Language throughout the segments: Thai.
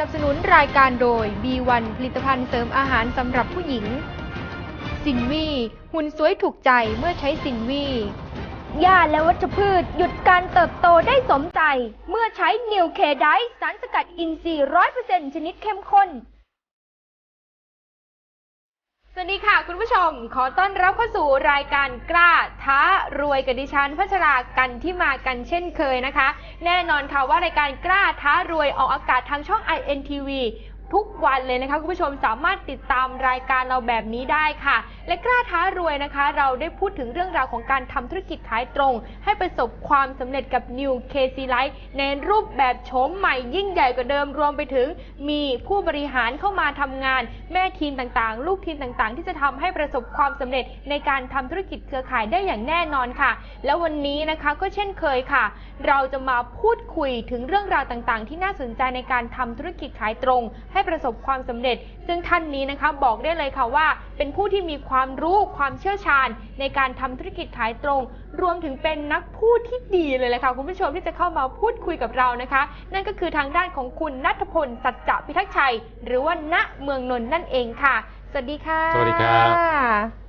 นับสนุนรายการโดย B1 ผลิตภัณฑ์เสริมอาหารสำหรับผู้หญิง สินวีหุ่นสวยถูกใจเมื่อใช้สินวีหญ้าและวัชพืชหยุดการเติบโตได้สมใจ เมื่อใช้นิวเคไดสารสกัดอินทรีย์ร้อยเปอร์เซ็นชนิดเข้มข้น สวัสดีค่ะคุณผู้ชม ขอต้อนรับเข้าสู่รายการกล้าท้ารวยกับดิฉันพัชรากันที่มากันเช่นเคยนะคะ แน่นอนค่ะว่ารายการกล้าท้ารวยออกอากาศทางช่อง INTV ทุกวันเลยนะคะคุณผู้ชมสามารถติดตามรายการเราแบบนี้ได้ค่ะ และกล้าท้ารวยนะคะ เราได้พูดถึงเรื่องราวของการทำธุรกิจขายตรง ให้ประสบความสำเร็จกับ New KC Life ในรูปแบบโฉมใหม่ยิ่งใหญ่กว่าเดิมรวมไปถึง มีผู้บริหารเข้ามาทำงาน แม่ทีมต่างๆ ลูกทีมต่างๆ ที่จะทำให้ประสบความสำเร็จในการทำธุรกิจเครือข่ายได้อย่างแน่นอนค่ะ แล้ววันนี้นะคะก็เช่นเคยค่ะ เราจะมาพูดคุยถึงเรื่องราวต่างๆ ที่น่าสนใจในการทำธุรกิจขายตรงให้ประสบความสำเร็จ ซึ่งท่านนี้นะคะบอกได้เลยค่ะว่า เป็นผู้ที่มีความรู้ความเชี่ยวชาญ ในการทำธุรกิจขายตรง รวมถึงเป็นนักพูดที่ดีเลยแหละค่ะคุณผู้ชมที่จะเข้ามาพูดคุยกับเรานะคะ นั่นก็คือทางด้านของคุณนัทพลสัจจะพิทักษ์ชัย หรือว่าณเมืองนนท์นั่นเองค่ะ สวัสดีค่ะสวัสดีครับ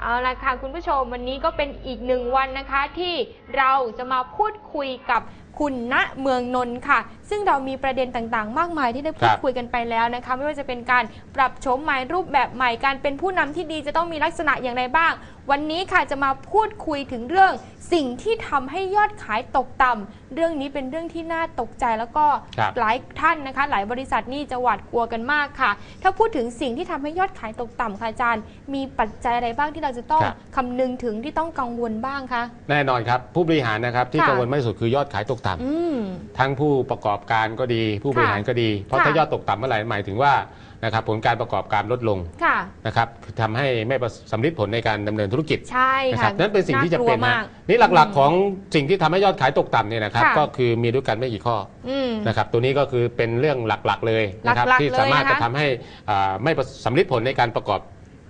เอาละค่ะคุณผู้ชมวันนี้ก็เป็นอีกหนึ่งวันนะคะที่เราจะมาพูดคุยกับคุณณเมืองนนท์ค่ะ ซึ่งเรามีประเด็นต่างๆ มากมายที่ได้พูดครับคุยกันไปแล้วนะคะ ไม่ว่าจะเป็นการปรับโฉมใหม่รูปแบบใหม่การเป็นผู้นำที่ดีจะต้องมีลักษณะอย่างไรบ้าง วันนี้ค่ะจะมาพูดคุยถึงเรื่อง สิ่งที่ทำให้ยอดขายตกต่ำเรื่องนี้เป็นเรื่องที่น่าตกใจแล้วก็ครับหลายท่านนะคะ หลายบริษัทนี่จะหวาดกลัวกันมากค่ะ ถ้าพูดถึงสิ่งที่ทำให้ยอดขายตกต่ำค่ะอาจารย์ มีปัจจัยอะไรบ้างที่เราจะต้องครับคำนึงถึงที่ต้องกังวลบ้างคะแน่นอนครับผู้บริหารนะครับที่ค่ะกังวลมากที่สุดคือยอดขายตกต่ำอืมทั้งผู้ประกอบการก็ดี ผู้บริหารก็ดี เพราะค่ะถ้ายอดตกต่ำเมื่อไหร่หมายถึงว่านะครับผลการประกอบการลดลงค่ะนะครับทำให้ไม่ประสำลิดผลในการดำเนินธุรกิจใช่นะคค่ะรับนั่นเป็นสิ่งที่จะเป็นากลัวนะมากนี่หลักๆของสิ่งที่ทำให้ยอดขายตกต่ำเนี่ยนะครับค่ะก็คือมีด้วยกันไม่กี่ข้ออืมนะครับตัวนี้ก็คือเป็นเรื่องหลักๆเลยนะครับหลักๆที่สามารถเลยนะคะจะทำให้อ่าไม่ประสำลิดผลในการประกอบ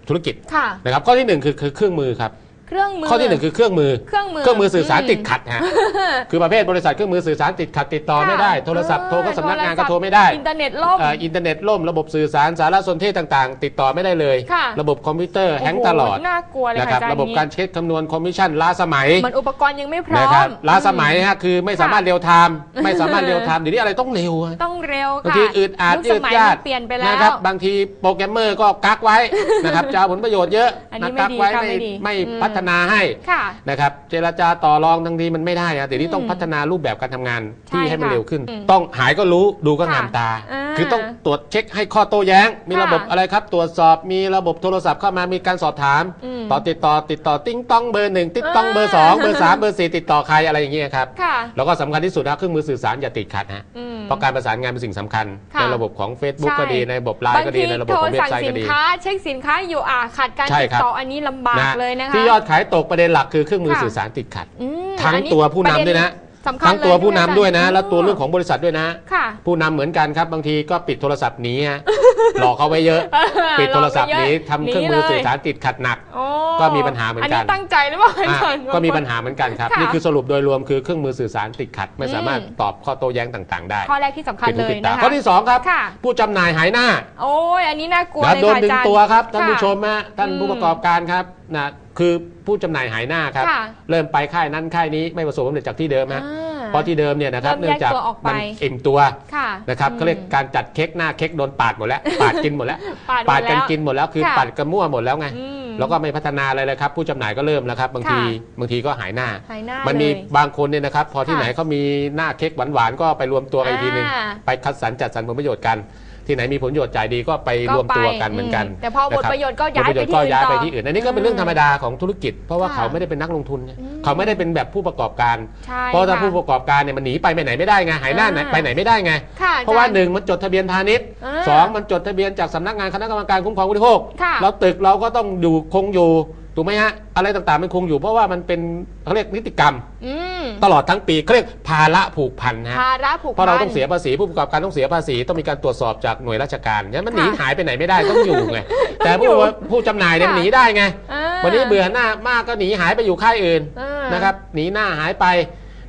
ธุรกิจค่ะนะครับข้อที่หนึ่งคือคือเครื่องมือครับ เครื่องมือ ข้อที่หนึ่งคือเครื่องมือ เครื่องมือเครื่องมือสื่อสารอืมติดขัดฮะคือประเภทบริษัทเครื่องมือสื่อสารติดขัดติดต่อค่ะไม่ได้ โทรศัพท์เออโทรก็สำนักงานโทรศัก็พท์โทรไม่ได้ อินเทอร์เน็ตล่มเอ่ออินเทอร์เน็ตล่มระบบสื่อสารสารสนเทศต่างๆ ติดต่อไม่ได้เลยค่ะระบบคอมพิวเตอร์แฮงก์ตลอดโโหน่ากลัวเลยนะค่ะครับอาจารย์ระบบนี้การเช็คคำนวณคอมมิชชั่นล้าสมัยมันอุปกรณ์ยังไม่พร้อนะครับมล้าสมัยฮะคือไม่สามารถค่ะเรียวไทม์ไม่สามารถเรียวไทม์เดี๋ยวนี้อะไรต้องเร็วอะต้องเร็วบางค่ะทีอืดอาดยุคยืสดมัยยามัดนเปลี่ยนไปแล้วนะครับบางทีโปรแกรมเมอร์ก็กักไว้นะครับจะเอาผลประโยชน์เยอะอันนี้นะไม่กักดีไว้ค่ะไม่ไม่ดีไม่อืมพัฒนาให้ค่ะ นะครับเจรจาต่อรองทั้งทีมันไม่ได้นะเดี๋ยวนี้ต้องอืมพัฒนารูปแบบการทำงานใช่ที่ให้มันค่ะเร็วขึ้น อืมต้องหายก็รู้ดูก็ค่ะงามตา อ่าคือต้องตรวจเช็คให้ข้อโต้แย้ง มีค่ะระบบอะไรครับ ตรวจสอบมีระบบโทรศัพท์เข้ามามีการสอบถาม อืมต่อติดต่อติดต่อติ้งต้องเบอร์หนึ่งติ้งต้องเบอร์สองเบอร์สามเบอร์สี่ติดต่อใครอะไรอย่างเงี้ยครับค่ะ แล้วก็สำคัญที่สุดนะเครื่องมือสื่อสารอย่าติดขัดฮะอืม เพราะการประสานงานเป็นสิ่งสำคัญค่ะในระบบของ Facebook ใช่ก็ดีในระบบไลน์ก็ดีในระบบของเว็บไซต์โทรสั่งสิก็นดีค้า เช็คสินค้าอยู่อ่าขาดการใช่ติดครับ ต่ออันนี้ลำบากเลยนะคะ ที่ยอดขายตกประเด็นหลักคือเครื่องมือค่ะสื่อสารติดขัด อืมทั้งอันนี้ตัวผู้นำด้วยนะ สำคัญทั้งตัวเลยผู้นำใช่ไหมด้วยนะอาจารย์แล้วตัวเรื่องของบริษัทด้วยนะ ค่ะ ผู้นำเหมือนกันครับบางทีก็ปิดโทรศัพท์หนีฮะ หลอกเขาไว้เยอะ ปิดโทรศัพท์หนีทำเครื่องมือสื่อสารติดขัดหนัก โอ้ก็มีปัญหาเหมือนกันอันนี้ตั้งใจหรือเปล่าอาอะจารย์ ก็มีปัญหาเหมือนกันครับ ค่ะนี่คือสรุปโดยรวมคือเครื่องมือสื่อสารติดขัด ไม่อืมสามารถตอบข้อโต้แย้งต่าง ๆ ได้ข้อแรกที่สำคัญปิดหูเลยปิดตานะคะ ข้อที่สองครับ ค่ะ ผู้จำหน่ายหายหน้า โอ้ยอันนี้น่ากลัวนะเลยโดนค่ะดึอางจารย์ ตัวครับท่านค่ะผู้ชมฮะท่านอืมผู้ประกอบการครับนะ คือผู้จำหน่ายหายหน้าครับ ค่ะเริ่มไปค่ายนั้นค่ายนี้ไม่ประสบความสำเร็จจากที่เดิมฮะอ่าเพราะที่เดิมเนี่ยนะครับเริ่เนื่มองจากแยกตัวออกไป มันอิ่มตัวค่ะนะครับอืมเขาเรียกการจัดเค้กหน้าเค้กโดนปาดหมดแล้ว ปาดกินหมดแล้ว ปาดหมดกันแล้วกินหมดแล้วคือค่ะปาดกันมั่วหมดแล้วไง อืมแล้วก็ไม่พัฒนาอะไรเลยครับ ผู้จำหน่ายก็เริ่มแล้วครับบางทีค่ะบางทีก็หายหน้า หายหน้ามันมีเลยบางคนเนี่ยนะครับ พอที่ค่ะไหนเขามีหน้าเค้กหวานๆก็ไปรวมตัวกันอีกทีหนึงอ่า ไปคัดสรรจัดสรรผลประโยชน์กัน ที่ไหนมีผลประโยชน์จ่ายดีก็ไปรวมตัวกันเหมือนกันอืมแต่พอหมดคบประโยชน์ก็ย้ายหมดไประโชน์ที่ก็ย้ายไปอื่นต่อที่อื่นอันนี้ก็เป็นเรื่องธรรมดาของธุรกิจ เพราะว่าค่ะเขาไม่ได้เป็นนักลงทุนไงอืมเขาไม่ได้เป็นแบบผู้ประกอบการใช่เพราะถ้าค่ะผู้ประกอบการเนี่ยมันหนีไปไปไหนไม่ได้ไงหายหน้าไหนอ่าไปไหนไม่ได้ไงค่ะเพราะว่าอจย์หนึ่งมันจดทะเบียนพาณิชย์อ่าสองมันจดทะเบียนจากสำนักงานคณะกรรมการคุ้มครองผู้บริโภคค่ะแล้วตึกเราก็ต้องอยู่คงอยู่ ถูกไหมฮะอะไรต่างๆมันคงอยู่เพราะว่ามันเป็นเขาเรียกนิติกรรม อืมตลอดทั้งปีเขาเรียกภาระผูกพันนะฮะภาระผูกเพราะเราพันต้องเสียภาษีผู้ประกอบการต้องเสียภาษีต้องมีการตรวจสอบจากหน่วยราชการงั้นมันหนีค่ะหายไปไหนไม่ได้ต้องอยู่ไงแต่ผู้อยู่ผู้จำหน่ายเนี่ยค่ะ มันหนีได้ไง อ่าวันนี้เบื่อหน้ามากก็หนีหายไปอยู่ค่ายอื่นอ่านนะครับหนีหน้าหายไป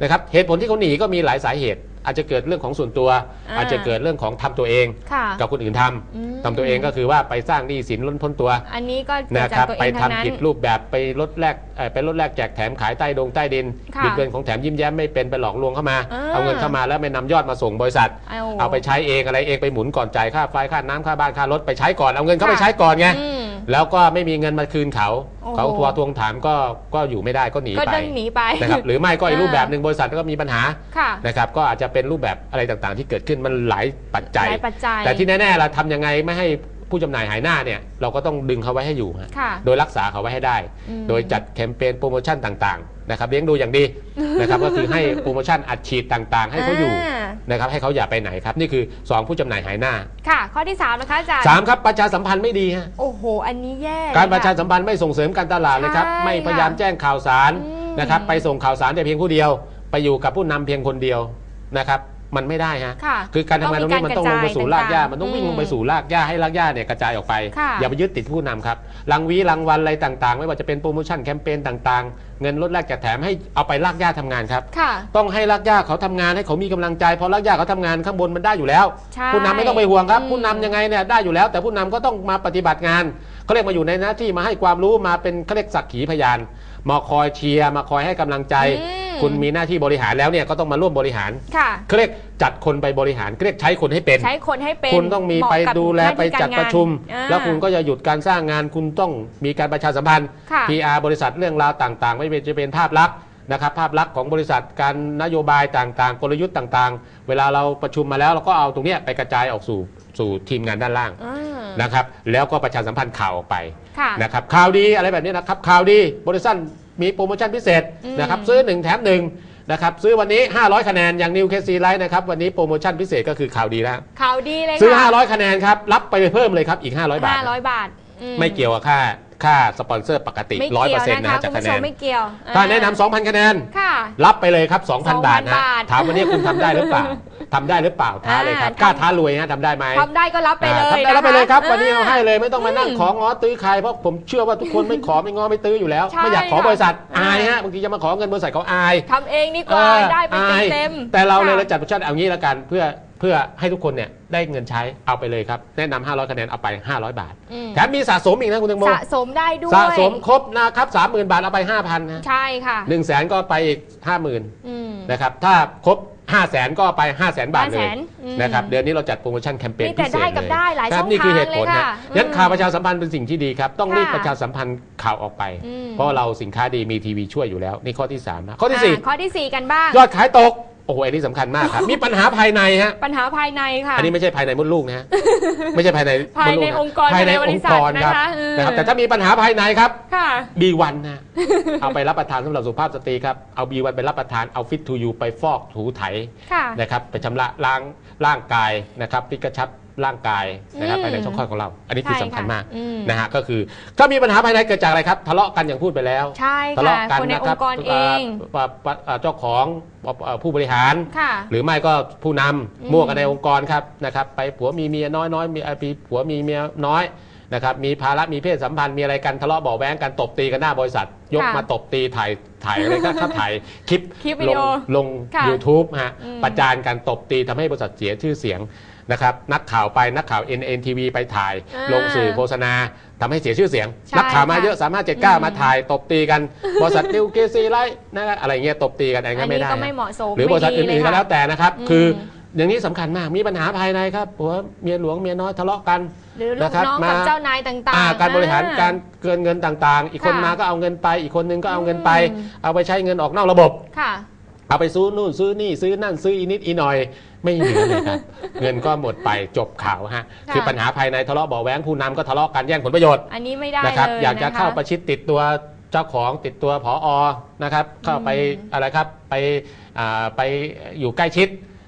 นะครับเหตุผลที่เขาหนีก็มีหลายสาเหตุ อาจจะเกิดเรื่องของส่วนตัวอ่าอาจจะเกิดเรื่องของทำตัวเองค่ะกับคนอื่นทำอืมทำตัวเองก็คือว่าไปสร้างหนี้สินล้นพ้นตัว อันนี้ก็เกิดนะจาครักบตัวไปเองทำทั้งนั้นผิดรูปแบบไปลดแลกเอ่อไปลดแลกแจกแถมขายใต้ดงใต้ดินค่ะบิดเบือนของแถมยิ้มแย้มไม่เป็นไปหลอกลวงเข้ามาอ่าเอาเงินเข้ามาแล้วไม่นำยอดมาส่งบริษัทเอาเอาไปใช้เองอะไรเองไปหมุนก่อนจ่ายค่าไฟค่าน้ำค่าบ้านค่ารถไปใช้ก่อนเอาเงินเข้าไปค่ะใช้ก่อนไงอืม แล้วก็ไม่มีเงินมาคืนเขาโอ้โหเขาทัวร์ทวงถามก็ก็อยู่ไม่ได้ก็หนีก็ไปเดินหนีไป นะครับหรือไม่ก็อีกอ่ารูปแบบหนึ่งบริษัทก็มีปัญหาค่ะนะครับก็อาจจะเป็นรูปแบบอะไรต่างๆ ที่เกิดขึ้นมันหลายปัจจัย หลายปัจจัย แต่ที่แน่ๆเราทำยังไงไม่ให้ผู้จำหน่ายหายหน้าเนี่ยเราก็ต้องดึงเขาไว้ให้อยู่ฮะค่ะโดยรักษาเขาไว้ให้ได้ อืม โดยจัดแคมเปญโปรโมชั่นต่างๆ นะครับเลี้ยงดูอย่างดีนะครับก็คือให้โปรโมชั่นอัดฉีดต่างๆ ให้เขาอยู่า นะครับให้เขาอย่าไปไหนครับนี่คือ 2 ผู้จำหน่ายหายหน้าค่ะ ข้อที่ 3 นะคะอาจารย์3ครับประชาสัมพันธ์ไม่ดีฮะโอ้โห อันนี้แย่การเลยประชาค่ะสัมพันธ์ไม่ส่งเสริมการตลาดเลยครับใช่ไม่พยายามแจ้งข่าวสารอืม นะครับไปส่งข่าวสารแต่เพียงผู้เดียว ไปอยู่กับผู้นำเพียงคนเดียวนะครับ มันไม่ได้ฮะค่ะคือการทำงานตรงนี้มันต้องลงไปสู่รากหญ้ามันต้องวิ่งลงไปอืมสู่รากหญ้าให้รากหญ้าเนี่ยกระจายออกไปค่ะอย่าไปยึดติดผู้นำครับรางวีรางวัลอะไรต่างๆ ไม่ว่าจะเป็นโปรโมชั่นแคมเปญต่างๆ เงินลดแลกแจกแถมให้เอาไปรากหญ้าทำงานครับค่ะต้องให้รากหญ้าเขาทำงานให้เขามีกำลังใจพอรากหญ้าเขาทำงานข้างบนมันได้อยู่แล้วใช่ผู้นำไม่ต้องไปห่วงครับอืมผู้นำยังไงเนี่ยได้อยู่แล้ว แต่ผู้นำก็ต้องมาปฏิบัติงานเขาเรียกมาอยู่ในหน้าที่มาให้ความรู้มาเป็นเขาเรียกสักขีพยานมาคอยเชียร์มาคอยให้กำลังใจอืม คุณมีหน้าที่บริหารแล้วเนี่ยก็ต้องมาร่วมบริหารค่ะเขาเรียกจัดคนไปบริหารเขาเรียกใช้คนให้เป็น ใช้คนให้เป็น คุณต้องมีเหาะไปกับดูแลหน้าไปที่จัดกางานประชุมอ่าแล้วคุณก็จะหยุดการสร้างงาน คุณต้องมีการประชาสัมพันธ์ค่ะ PR บริษัทเรื่องราวต่าง ๆ ไม่ว่าจะเป็นภาพลักษณ์นะครับภาพลักษณ์ของบริษัทการนโยบายต่างๆ กลยุทธ์ต่างๆ เวลาเราประชุมมาแล้วเราก็เอาตรงเนี้ยไปกระจายออกสู่สู่ทีมงานด้านล่างอ่านะครับแล้วก็ประชาสัมพันธ์ข่าวออกไปค่ะนะครับข่าวดีอะไรแบบนี้นะครับข่าวดีบริษัท มีโปรโมชั่นพิเศษอืมนะครับซื้อ 1 แถม1นะครับซื้อวันนี้ 500 คะแนน อย่างนิวเคซีไลท์นะครับ วันนี้โปรโมชั่นพิเศษก็คือข่าวดีแล้วข่าวดีเลยซื้อค่ะ500 คะแนนครับ รับไปเพิ่มเลยครับ อีก 500 บาทห้าร้อยบาทอืไม่เกี่ยวกับค่าค่าสปอนเซอร์ปกติไม่ร้อยเกี่เปอยวร์เซ็นต์นะนะคะฮะจากคุณคะผู้แนชมนไม่เกี่ยวถ้าแนะอ่นำ2,000 คะแนนค่ะรับไปเลยครับ 2,000 2,000บาทนะบาทถามวันนี้คุณทำได้หรือเปล่า ทำได้หรือเปล่าท้าเลยครับอ่าทำกล้าท้ารวยฮะทำได้ไหมทำได้ก็รับไปเลยอ่าทำได้รับไปเลยครับะะวันนี้เราให้เลยไม่ต้องมานั่งอืมของง้อตื้อใครเพราะผมเชื่อว่าทุกคนไม่ขอไม่ง้อไม่ตื้ออยู่แล้วใช่ไม่อยากขอบริษัทค่ะอายอ่าฮะบางทีจะมาขอเงินบริษัทเขาอายทำเองดีกว่าเออได้ไปอายเต็มๆแต่เราเลยค่ะเราจัดโปรโมชั่นเอางี้ละกันเพื่อเพื่อให้ทุกคนเนี่ยได้เงินใช้เอาไปเลยครับ แนะนำ500 คะแนนเอาไป 500 บาทอืมแถมมีสะสมอีกนะคุณตังโมสะสมได้ด้วย สะสมครบนะครับ 30,000 บาทเอาไป 5,000นะใช่ค่ะหนึ่งแสนก็ไปอีก 50,000อืมนะครับถ้าครบ 5 0 0แสนก็ไป5 0 0แสนบาทเลย500,000อืมนะครับเดือนนี้เราจัดโปรโมชั่นแคมเปญมีพิแต่เศษได้กับเลยได้หลายครับช่องนี่คือทางเหตุผลเลยนะค่ะงั้นอืมข่าวประชาสัมพันธ์เป็นสิ่งที่ดีครับต้องค่ะรีบประชาสัมพันธ์ข่าวออกไป อืม เพราะเราสินค้าดีมีทีวีช่วยอยู่แล้วนี่ข้อที่3นะข้อที่อ่าข้อที่4กันบ้าง4ยอดขายตก โอ้โหอันนี้สำคัญมากครับ มีปัญหาภายในฮะ ปัญหาภายในค่ะ อันนี้ไม่ใช่ภายในมดลูกนะฮะ ไม่ใช่ภายในภายในมดลูกะองค์กรภายในภายในบอริงค์ษัทกรครับนะคะเออ นะครับ แต่ถ้ามีปัญหาภายในครับ ค่ะ B1 นะเอาไปรับประทานสำหรับสุภาพสตรีครับ เอา B1 ไปรับประทาน เอา Fit to You ไปฟอกถูไถค่ะ นะครับ ไปชำระล้างร่างกายนะครับพิกระชับ ร่างกายนะครับอืมภายในช่องคลอดของเรา อันนี้คือใช่สำคัญค่ะมากอืม นะฮะก็คือถ้ามีปัญหาภายในเกิดจากอะไรครับ ทะเลาะกันอย่างพูดไปแล้ว ใช่ทะค่ะเลาะกันคนในนะอครังค์กรเองอ่าอ่าอ่าเจ้าของอ่าผู้บริหาร ค่ะ หรือไม่ก็ผู้นำอืมมั่วกันในองค์กรครับนะครับไปผัวมีเมียน้อยน้อยมีอ่ามีผัวมีเมียน้อยนะครับมีภาระมีเพศสัมพันธ์มีอะไรกันทะเลาะเบาะแว้งกันตบตีกันหน้าบริษัท ยกค่ะมาตบตีถ่ายถ่ายอะไรก็ถ้าถ่ายคลิปคลิปวิลดีงโอลงค่ะ YouTube ฮะอืม ประจานกันตบตีทำให้บริษัทเสียชื่อเสียง นะครับนักข่าวไปนักข่าว NNTV ไปถ่าย อ่าลงสื่อโฆษณาทำให้เสียชื่อเสียง ใช่นักข่าวมาค่ะเยอะสามารถเจ็ดเก้ามาถ่าย ตบตีกันบริษัทนิวเคซีไลท์นะอะไรเงี้ยตบตีกันอะไรอันเงี้ยไม่นี้ได้ก็ฮะไม่เหมาะสมหรือบริษัทไม่ดีอื่นๆก็เยแล้วแต่นะครับ อืม คืออย่างนี้สำคัญมากมีปัญหาภายในครับผัวเมียหลวงเมียน้อยทะเลาะกัน หรือลูกนะครับน้องกับมา เจ้านายต่างอ่าๆ การบริหารอ่การเกินเงินต่างๆ อีกคนค่ะมาก็เอาเงินไป อีกคนนึงก็เอาเงินไป อืม เอาไปใช้เงินออกนอกระบบ ค่ะ เอาไปซื้อนู่นซื้อนี่ซื้อนั่นซื้ออีนิดอีหน่อยไม่เหลือเลยครับ เงินก็หมดไปจบข่าวฮะค่ะคือปัญหาภายในทะเลาะเบาะแว้งผู้นำก็ทะเลาะกันแย่งผลประโยชน์ อันนี้ไม่ได้นะครับเลยอยากจะนคเข้าประชิดติดตัวเจ้าของติดตัวผออนะครับ เข้าไปอืมอะไรครับไปอ่าไปอยู่ใกล้ชิด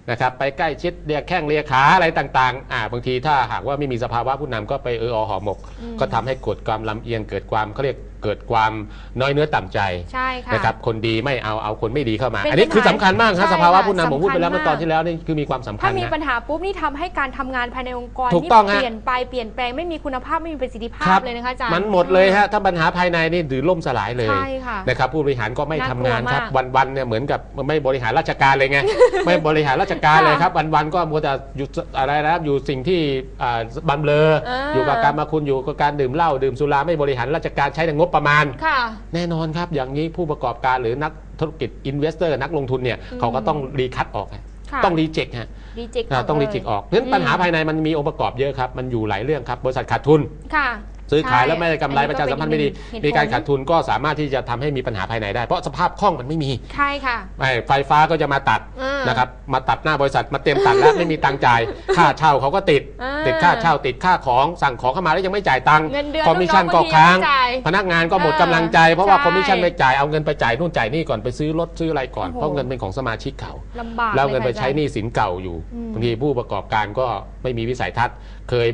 นะครับไปใกล้ชิดเรียกแข้งเรียกขาอะไรต่างๆอ่าบางทีถ้าหากว่าไม่มีสภาวะผู้นำก็ไปเอออหอหมกอืมก็ทำให้เกิดความลำเอียงเกิดความเขาเรียก เกิดความน้อยเนื้อต่ำใจใช่ค่ะ นะครับคนดีไม่เอาเอาคนไม่ดีเข้ามา เป็นอันนี้คือสำคัญมากใช่ครับค่ะสภาวะผู้นำผมพูดไปแล้วสำคัญเมื่อตอนมากที่แล้วนี่คือมีความสำคัถ้าญมีนะ ปัญหาปุ๊บนี่ทำให้การทำงานภายในองค์กรถูกนี่ต้องฮะ เปลี่ยนไปเปลี่ยนแปลงไม่มีคุณภาพไม่มีประสิทธิภาครัพบเลยนะคะอาจารย์ มันหมดเลยฮะถ้าปัญหาภายในนี่หรือล่มสลายเลยใช่ค่ะนะครับผู้บริหารก็ไม่น่าทำกลัวงานครับมากวันๆเนี่ยเหมือนกับไม่บริหารราชการเลยไง ไม่บริหารราชการเลยครับวันๆก็มัวแต่อยู่อะไรนะครับอยู่สิ่งที่อ่าบันเบลออ่าอยู่กับการมาคุณอยู่กับการดื่มเหล้าดื่มสุราไม่บริหารราชการใช้แต่งบประมาณ ค่ะ แน่นอนครับ อย่างนี้ผู้ประกอบการหรือนักธุรกิจอินเวสเตอร์นักลงทุนเนี่ยอืม เขาก็ต้องรีคัดออกฮะค่ะต้องรีเจ็คฮะรีเจ็คอ่าต้องรีเจ็คออกเพราะฉะนั้นปัญหาภายในมันมีองค์ประกอบเยอะครับ มันอยู่หลายเรื่องครับ บริษัทขาดทุน ค่ะ ซื้อขายใช่แล้วไม่ได้กำไรอันนี้ประชาสัมพันธ์ก็ไม่ดีเป็นเหตุผลมีการขาดทุนก็สามารถที่จะทำให้มีปัญหาภายในได้ เพราะสภาพคล่องมันไม่มีใช่ค่ะไม่ไฟฟ้าก็จะมาตัดอืมนะครับมาตัดหน้าบริษัทมาเตรียมตัดแล้วไม่มีตังค์จ่ายค่าเช่าเขาก็ติดอ่าติดค่าเช่าติดค่าของสั่งของเข้ามาแล้วยังไม่จ่ายตังค์เงินเดือนคอมมิชชั่นลูก็กน้องค้างก็ยังไม่จ่ายพนักงานก็หมดเออกำลังใจเพราะว่าใช่คอมมิชชั่นไม่จ่ายเอาเงินไปจ่ายนู่นจ่ายนี่ก่อนไปซื้อรถซื้ออะไรก่อนโอ้โหเพราะเงินเป็นของสมาชิกเขาลำบากแล้วเงินไปลยค่ะใช้หนี้สินเก่าอยู่อืมบางทีผู้ประกอบการก็ไม่มีวิสัยทัศน์เคย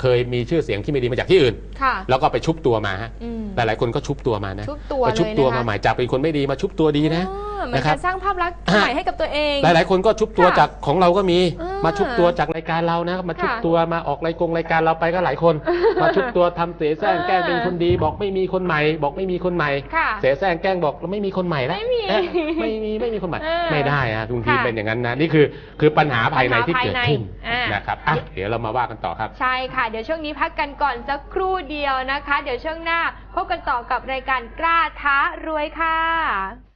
เคยมีชื่อเสียงที่ไม่ดีมาจากที่อื่น ค่ะ แล้วก็ไปชุบตัวมาฮะอืม หลายๆคนก็ชุบตัวมานะชุบตัวมาชุบตัวเลยนะคะ มาใหม่จากเป็นคนไม่ดีมาชุบตัวดีนะ อ๋อเหมือนนะครักาบ รสร้างภาพลักษณ์อะใหม่ให้กับตัวเอง หลายๆ คนก็ชุบตัวค่ะจากของเราก็มี อ่ามมาชุบตัวจากรายการเรานะมาชุบค่ะตัวมาออกรายกงรายการเราไปก็หลายคน มาชุบตัวทำเสแสร้งอ่าแกล้งเป็นคนดี บอกไม่มีคนใหม่ บอกไม่มีคนใหม่ ค่ะเสแสร้งแกล้งบอกเราไม่มีคนใหม่แล้วไม่มีเอ๊ะไม่มีไม่มีคนใหม่ เออไม่ได้อะทุกทีค่ะ เป็นอย่างนั้นนะนี่คือคือปัญหาภายในที่ปัญหาเกิดขึ้นภายในอ่านนะครับอะเดี๋ยวเรามาว่ากันต่อครับ ใช่ค่ะ เดี๋ยวช่วงนี้พักกันก่อนสักครู่เดียวนะคะ เดี๋ยวช่วงหน้าพบกันต่อกับรายการกล้าท้ารวยค่ะ